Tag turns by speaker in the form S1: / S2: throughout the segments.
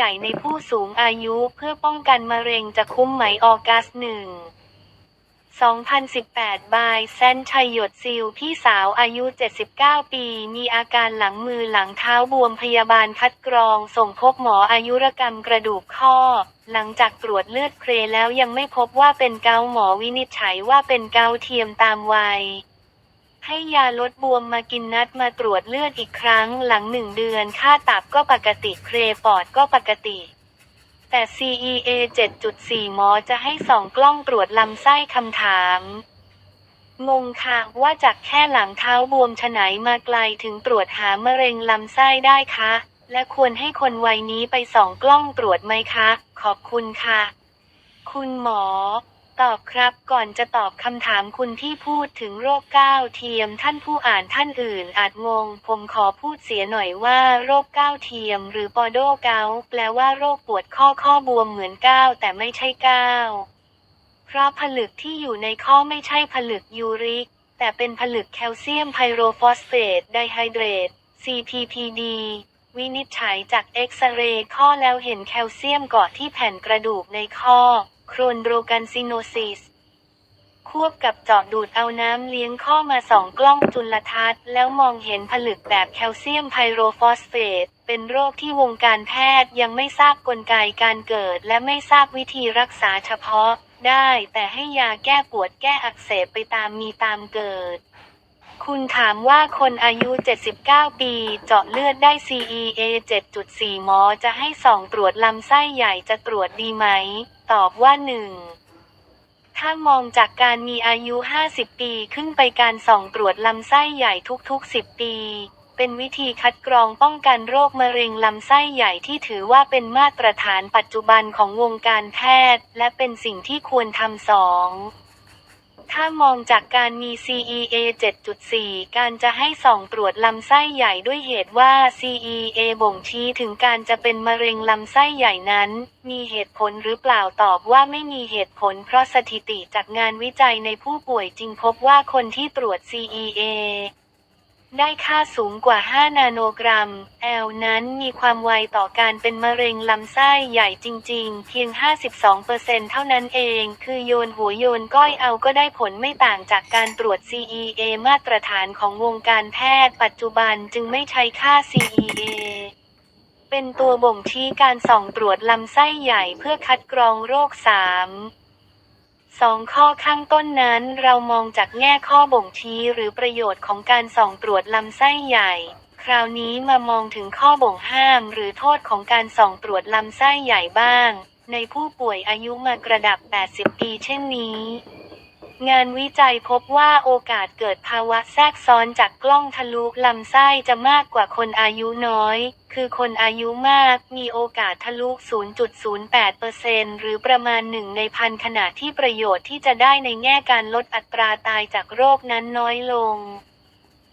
S1: ใหญ่ในผู้สูงอายุเพื่อป้องกันมะเร็งจะคุ้มไหมออกัสหนึ่ง 2018 บายแซนชัยหยดซิลพี่สาวอายุ 79 ปี มีอาการหลังมือหลังเท้าบวมพยาบาลคัดกรอง ส่งพบหมออายุรกรรมกระดูกข้อ หลังจากตรวจเลือดเครแล้วยังไม่พบว่าเป็นเกาหมอวินิจฉัยว่าเป็นเกาเทียมตามวัย ให้ยาลดบวมมากินนัดมาตรวจเลือดอีกครั้งหลังหนึ่งเดือน ค่าตับก็ปกติเครปอดก็ปกติ แต่ CEA 7.4 หมอจะให้ส่องกล้องตรวจลำไส้คำถาม งงค่ะว่าจากแค่หลังเท้าบวมฉไหนมาไกลถึงตรวจหามะเร็งลำไส้ได้คะ และควรให้คนวัยนี้ไปส่องกล้องตรวจไหมคะ ขอบคุณค่ะ คุณหมอ ตอบครับก่อนจะตอบคำถามคุณที่พูดถึงโรคก้าวเทียม ท่านผู้อ่านท่านอื่นอาจงง ผมขอพูดเสียหน่อยว่าโรคก้าวเทียม หรือปอโดเกาแปลว่าโรคปวดข้อข้อบวมเหมือนก้าวแต่ไม่ใช่ก้าวเพราะผลึกที่อยู่ในข้อไม่ใช่ผลึกยูริก แต่เป็นผลึกแคลเซียมไพโรฟอสเฟตไดไฮเดรต CPPD วินิจฉัยจากเอ็กซเรย์ข้อแล้วเห็นแคลเซียมเกาะที่แผ่นกระดูกในข้อ โครนโดรกันซิโนซิส ควบกับเจาะดูดเอาน้ำเลี้ยงข้อมาสองกล้องจุลทรรศน์แล้วมองเห็นผลึกแบบแคลเซียมไพโรฟอสเฟต เป็นโรคที่วงการแพทย์ยังไม่ทราบกลไกการเกิด และไม่ทราบวิธีรักษาเฉพาะ ได้แต่ให้ยาแก้ปวดแก้อักเสบไปตามมีตามเกิดคุณถามว่าคนอายุ 79 ปี เจาะเลือดได้ CEA 7.4 หมอจะให้ส่องตรวจลำไส้ใหญ่จะตรวจดีไหม ตอบว่าหนึ่งถ้ามองจากการมีอายุ 50 ปีขึ้นไปการส่องตรวจลำไส้ใหญ่ทุกๆ 10 ปี เป็นวิธีคัดกรองป้องกันโรคมะเร็งลำไส้ใหญ่ที่ถือว่าเป็นมาตรฐานปัจจุบันของวงการแพทย์ และเป็นสิ่งที่ควรทำสอง ถ้ามองจากการมี CEA 7.4 การจะให้ส่องตรวจลำไส้ใหญ่ด้วยเหตุว่า CEA บ่งชี้ถึงการจะเป็นมะเร็งลำไส้ใหญ่นั้น มีเหตุผลหรือเปล่าตอบว่าไม่มีเหตุผล เพราะสถิติจากงานวิจัยในผู้ป่วยจริงพบว่าคนที่ตรวจ CEA ได้ค่าสูงกว่า 5 นาโนกรัม แอลนั้นมีความไวต่อการเป็นมะเร็งลำไส้ใหญ่จริงๆ เพียง 52%เท่านั้นเอง คือโยนหัวโยนก้อยเอาก็ได้ผลไม่ต่างจากการตรวจ CEA มาตรฐานของวงการแพทย์ ปัจจุบันจึงไม่ใช้ค่า CEA เป็นตัวบ่งชี้การส่องตรวจลำไส้ใหญ่เพื่อคัดกรองโรค 3 สองข้อข้างต้นนั้นเรามองจากแง่ข้อบ่งชี้หรือประโยชน์ของการส่องตรวจลำไส้ใหญ่ คราวนี้มามองถึงข้อบ่งห้ามหรือโทษของการส่องตรวจลำไส้ใหญ่บ้าง ในผู้ป่วยอายุมากระดับ 80 ปีเช่นนี้ งานวิจัยพบว่าโอกาสเกิดภาวะแทรกซ้อนจากกล้องทะลุลำไส้จะมากกว่าคนอายุน้อย คือคนอายุมากมีโอกาสทะลุ 0.08%หรือประมาณหนึ่งในพันขณะที่ประโยชน์ที่จะได้ในแง่การลดอัตราตายจากโรคนั้นน้อยลง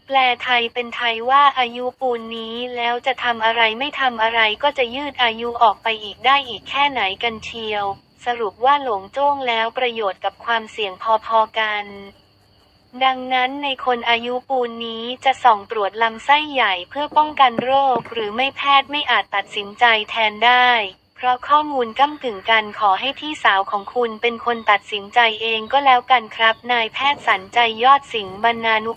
S1: แปลไทยเป็นไทยว่าอายุปูนนี้แล้วจะทำอะไรไม่ทำอะไรก็จะยืดอายุออกไปอีกได้อีกแค่ไหนกันเชียว สรุปว่าหลงโจ้งแล้วประโยชน์กับความเสี่ยงพอๆกัน ดังนั้นในคนอายุปูนนี้จะส่องตรวจลำไส้ใหญ่เพื่อป้องกันโรค หรือไม่แพทย์ไม่อาจตัดสินใจแทนได้ เพราะข้อมูลก้ากึ่งกันขอให้พี่สาวของคุณเป็นคนตัดสินใจเองก็แล้วกันครับ นายแพทย์สันใจยอดสิงห์บรรณานุ